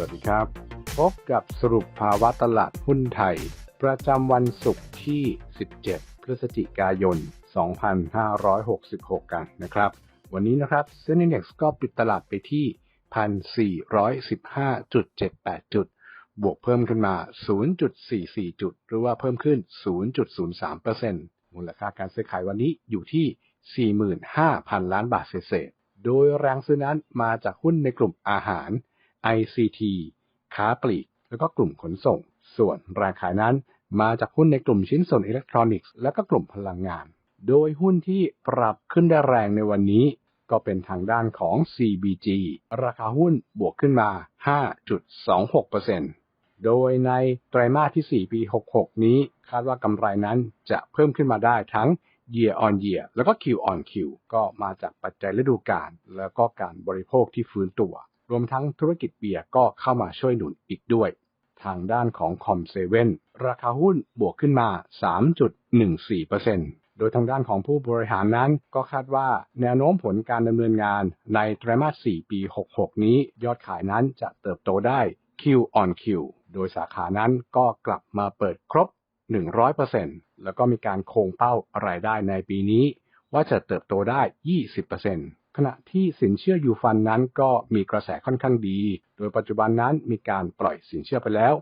วัสดีครับ พบกับสรุปภาวะตลาดหุ้นไทย ประจำวันศุกร์ที่ 17 พฤศจิกายน 2566 กันนะครับ วันนี้นะครับเซ็นดี x ก็ปิดตลาดไปที่ 1,415.78 จุด บวกเพิ่มขึ้นมา 0.44 จุด หรือว่าเพิ่มขึ้น 0.03%มูลค่าการซื้อขายวันนี้อยู่ที่ 45,000 ล้านบาทเศษโดยแรงซื้อนั้นมาจากหุ้นในกลุ่มอาหาร ICT ค้าปลีก แล้วก็กลุ่มขนส่ง ส่วนรงขายนั้นมาจากหุ้นในกลุ่มชิ้นส่วนอิเล็กทรอนิกส์และก็กลุ่มพลังงาน โดยหุ้นที่ปรับขึ้นได้แรงในวันนี้ ก็เป็นทางด้านของ CBG ราคาหุ้นบวกขึ้นมา 5.26%โดยในไตรมาสที่ 4 ปี 66 นี้ คาดว่ากำไรนั้นจะเพิ่มขึ้นมาได้ทั้ง year on year แล้วก็ Q on Q ก็มาจากปัจจัยฤดูกาลแล้วก็การบริโภคที่ฟื้นตัว รวมทั้งธุรกิจเบียร์ก็เข้ามาช่วยหนุนอีกด้วย ทางด้านของคอมเซเว่นราคาหุ้นบวกขึ้นมา 3.14%โดยทางด้านของผู้บริหารนั้นก็คาดว่าแนวโน้มผลการดำเนินงานในไตรมาส 4 ปี 66 นี้ยอดขายนั้นจะเติบโตได้ Q on Q โดยสาขานั้นก็กลับมาเปิดครบ 100%แล้วก็มีการโคงเป้ารายได้ในปีนี้ ว่าจะเติบโตได้ 20% ขณะที่สินเชื่อยูฟันนั้นก็มีกระแสค่อนข้างดี โดยปัจจุบันนั้นมีการปล่อยสินเชื่อไปแล้ว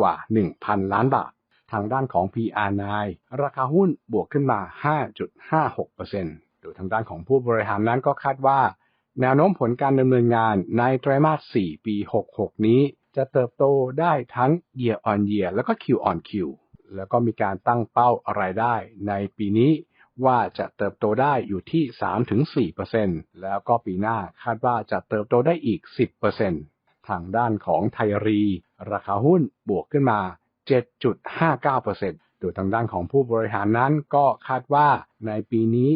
กว่า 1,000 ล้านบาท ทางด้านของ PR9 ราคาหุ้นบวกขึ้นมา 5.56%โดยทางด้านของผู้บริหารนั้นก็คาดว่า แนวโน้มผลการดำเนินงานในไตรมาส 4 ปี 66 นี้ จะเติบโตได้ทั้ง year on year แล้วก็ Q on Q แล้วก็มีการตั้งเป้ารายได้ในปีนี้ ว่าจะเติบโตได้อยู่ที่ 3-4%แล้วก็ปีหน้าคาดว่าจะเติบโตได้อีก 10%ทางด้านของไทยรี ราคาหุ้นบวกขึ้นมา 7.59%โดยทางด้านของผู้บริหารนั้นก็คาดว่าในปีนี้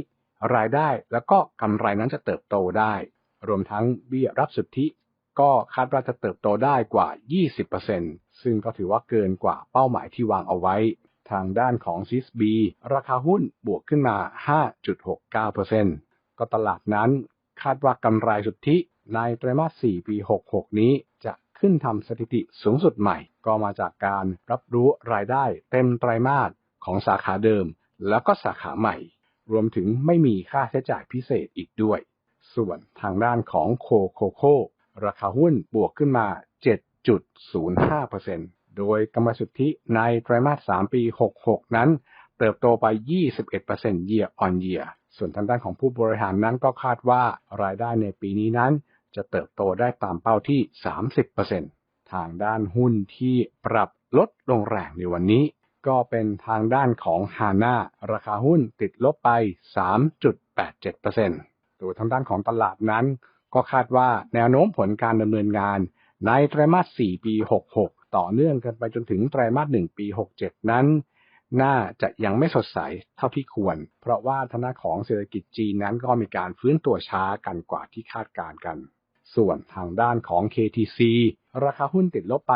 รายได้แล้วก็กำไรนั้นจะเติบโตได้ รวมทั้งเบี้ยรับสุทธิ ก็คาดว่าจะเติบโตได้กว่า 20%ซึ่งก็ถือว่าเกินกว่าเป้าหมายที่วางเอาไว้ ทางด้านของซิสบีราคาหุ้นบวกขึ้นมา 5.69%ก็ตลาดนั้นคาดว่ากำไรสุทธิในไตรมาส 4 ปี 66 นี้จะขึ้นทำสถิติสูงสุดใหม่ ก็มาจากการรับรู้รายได้เต็มไตรมาสของสาขาเดิม แล้วก็สาขาใหม่ รวมถึงไม่มีค่าใช้จ่ายพิเศษอีกด้วย ส่วนทางด้านของโคโคโคราคาหุ้นบวกขึ้นมา 7.05% โดยกำไรสุทธิในไตรมาส 3 ปี 66 นั้น เติบโตไป 21% year on year ส่วนทางด้านของผู้บริหารนั้นก็คาดว่ารายได้ในปีนี้นั้น จะเติบโตได้ตามเป้าที่ 30%ทางด้านหุ้นที่ปรับลดลงแรงในวันนี้ ก็เป็นทางด้านของฮาน่าราคาหุ้นติดลบไป 3.87%โดยทางด้านของตลาดนั้น ก็คาดว่าแนวโน้มผลการดำเนินงานในไตรมาส 4 ปี 66 ต่อเนื่องกันไปจนถึงไตรมาส1ปี 67 นั้น น่าจะยังไม่สดใสเท่าที่ควร เพราะว่าทางด้าของเศรษฐกิจจีนนั้นก็มีการฟื้นตัวช้ากันกว่าที่คาดการกัน ส่วนทางด้านของ KTC ราคาหุ้นติดลบไป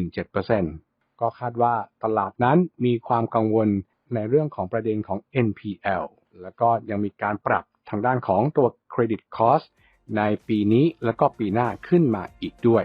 3.17%ก็คาดว่าตลาดนั้นมีความกังวลในเรื่องของประเด็นของ NPL แล้วก็ยังมีการปรับทางด้านของตัว Credit Cost ในปีนี้แล้วก็ปีหน้าขึ้นมาอีกด้วย